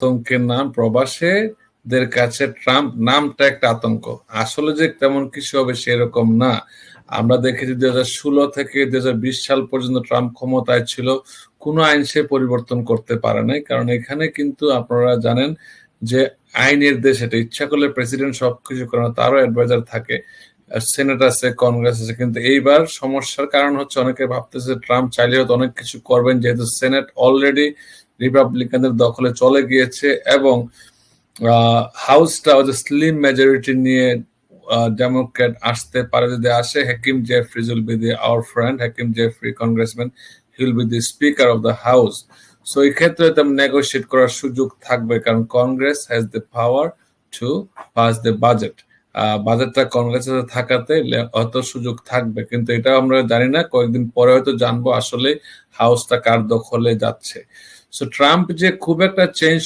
আতঙ্কের নাম প্রবাসীদের কাছে ট্রাম্প নামটা একটা আতঙ্ক। আসলে যে তেমন কিছু হবে সেরকম না। আমরা দেখেছি দুই হাজার ষোলো থেকে দুই হাজার বিশ সাল পর্যন্ত ট্রাম্প ক্ষমতায় ছিল। কোনো আইন সে পরিবর্তন করতে পারে নাই। কারণ এখানে কিন্তু আপনারা জানেন যে আইনের দেশ এটা। ইচ্ছা করলে প্রেসিডেন্ট সবকিছু করে তারও অ্যাডভাইজার থাকে। সেনেট আছে কংগ্রেস আছে, কিন্তু এইবার সমস্যার কারণ হচ্ছে অনেকে ভাবতেছে ট্রাম্প চাইলে হয়তো অনেক কিছু করবেন, যেহেতু সেনেট অলরেডি রিপাবলিকানদের দখলে চলে গিয়েছে এবং হাউসটা যে স্লিম মেজরিটি নিয়ে ডেমোক্রেট আসতে পারে যদি আসে Hakeem Jeffries will be the our friend Hakeem Jeffrey congressman he will be the speaker of the house so এই ক্ষেত্রে তেমন নেগোশিয়েট করার সুযোগ থাকবে, কারণ Congress has the power to pass the budget বাজেটটা কংগ্রেসের থাকাতে হয়তো সুযোগ থাকবে। কিন্তু এটা আমরা জানি না, কয়েকদিন পরে হয়তো জানব আসলে হাউসটা কার দখলে যাচ্ছে। সো ট্রাম্প যে খুব একটা চেঞ্জ